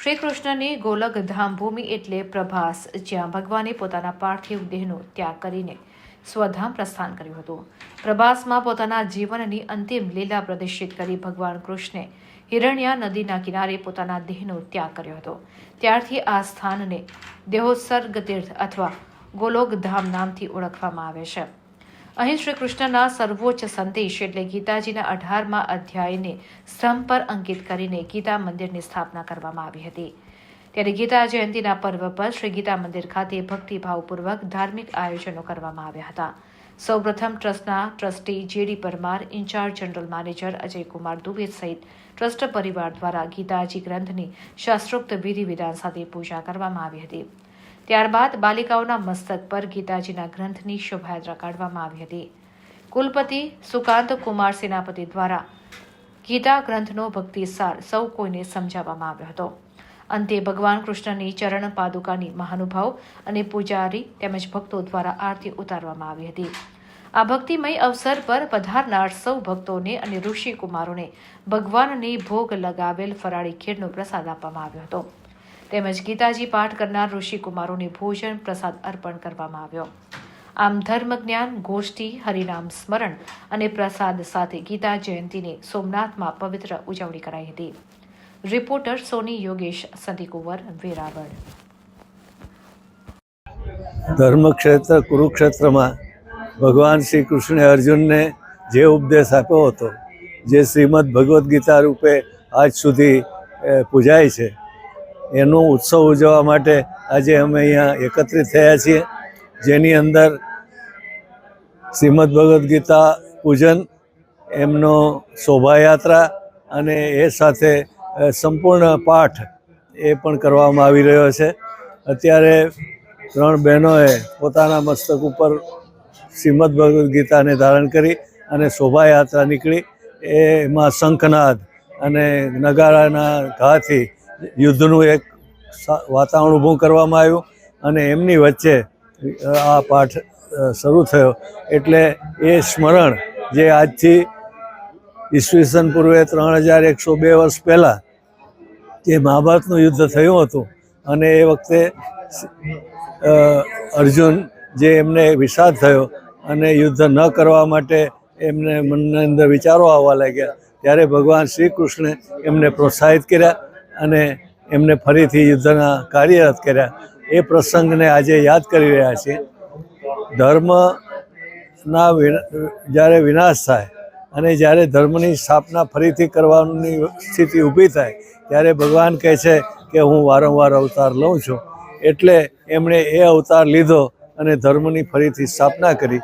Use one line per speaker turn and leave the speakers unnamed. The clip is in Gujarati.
શ્રી કૃષ્ણની ગોલક ધામભૂમિ એટલે પ્રભાસ, જ્યાં ભગવાને પોતાના પાર્થિવ દેહનો ત્યાગ કરીને સ્વધામ પ્રસ્થાન કર્યું હતું. પ્રભાસમાં પોતાના જીવનની અંતિમ લીલા પ્રદર્શિત કરી ભગવાન કૃષ્ણે હિરણ્યા નદીના કિનારે પોતાના દેહનો ત્યાગ કર્યો હતો. ત્યારથી આ સ્થાનને દેહોત્સર્ગ તીર્થ અથવા ગોલોકધામ નામથી ઓળખવામાં આવે છે. અહીં શ્રી કૃષ્ણના સર્વોચ્ચ સંદેશ એટલે ગીતાજીના અઢારમા અધ્યાયને સ્તંભ પર અંકિત કરીને ગીતા મંદિરની સ્થાપના કરવામાં આવી હતી. ત્યારે ગીતા જયંતિના પર્વ પર શ્રી ગીતા મંદિર ખાતે ભક્તિભાવપૂર્વક ધાર્મિક આયોજનો કરવામાં આવ્યા હતા. સૌપ્રથમ ટ્રસ્ટના trustee JD Parmar, incharge general manager Ajaykumar Dubey સહિત ટ્રસ્ટ પરિવાર દ્વારા ગીતાજી ગ્રંથની શાસ્ત્રોક્ત વિધિ વિધાન સાથે પૂજા કરવામાં આવી હતી. ત્યારબાદ બાલિકાઓના મસ્તક પર ગીતાજીના ગ્રંથની શોભાયાત્રા કાઢવામાં આવી હતી. કુલપતિ સુકાંત કુમાર સેનાપતિ દ્વારા ગીતા ગ્રંથનો ભક્તિસાર સૌ કોઈને સમજાવવામાં આવ્યો હતો. અંતે ભગવાન કૃષ્ણની ચરણ પાદુકાની મહાનુભાવ અને પૂજારી તેમજ ભક્તો દ્વારા આરતી ઉતારવામાં આવી હતી. આ ભક્તિમય અવસર પર પધારનાર સૌ ભક્તોને અને ઋષિ કુમારોને ભગવાનની ભોગ લગાવેલ ફરાળી ખીરનો પ્રસાદ આપવામાં આવ્યો હતો. તેમજ ગીતાજી પાઠ કરનાર ઋષિ કુમારોને ભોજન, પ્રસાદ અર્પણ કરવામાં આવ્યો. આમ ધર્મ જ્ઞાન, ગોષ્ઠી, હરિનામ, સ્મરણ અને પ્રસાદ સાથે ગીતા જયંતિની સોમનાથમાં પવિત્ર ઉજવણી કરાઈ હતી. રિપોર્ટર સોની યોગેશ, સંધિકુંવર, વેરાવળ.
ધર્મક્ષેત્ર, કુરુક્ષેત્રમાં ભગવાન શ્રી કૃષ્ણે અર્જુનને જે ઉપદેશ આપ્યો હતો, જે શ્રીમદ ભગવદ્ ગીતા રૂપે આજ સુધી પૂજાય છે એનો ઉત્સવ ઉજવવા માટે આજે અમે અહીંયા એકત્રિત થયા છીએ. જેની અંદર શ્રીમદ ભગવદ્ ગીતા પૂજન, એમનો શોભાયાત્રા અને એ સાથે સંપૂર્ણ પાઠ એ પણ કરવામાં આવી રહ્યો છે. અત્યારે ત્રણ બહેનોએ પોતાના મસ્તક ઉપર શ્રીમદ ભગવદ્ ગીતાને ધારણ કરી અને શોભાયાત્રા નીકળી. એમાં શંખનાદ અને નગારાના ઘાથી યુદ્ધનું એક વાતાવરણ ઊભું કરવામાં આવ્યું અને એમની વચ્ચે આ પાઠ શરૂ થયો. એટલે એ સ્મરણ જે આજથી ઈસવીસન પૂર્વે ત્રણ હજાર એકસો બે વર્ષ પહેલાં જે મહાભારતનું યુદ્ધ થયું હતું અને એ વખતે અર્જુન જે એમને વિષાદ થયો અને યુદ્ધ ન કરવા માટે એમને મનની અંદર વિચારો આવવા લાગ્યા. ત્યારે ભગવાન શ્રી કૃષ્ણે એમને પ્રોત્સાહિત કર્યા અને એમને ફરીથી યુદ્ધના કાર્યરત કર્યા. એ પ્રસંગને આજે યાદ કરી રહ્યા છીએ. ધર્મના જ્યારે વિનાશ થાય અને જ્યારે ધર્મની સ્થાપના ફરીથી કરવાની સ્થિતિ ઊભી થાય, ત્યારે ભગવાન કહે છે કે હું વારંવાર અવતાર લઉં છું. એટલે એમણે એ અવતાર લીધો અને ધર્મની ફરીથી સ્થાપના કરી.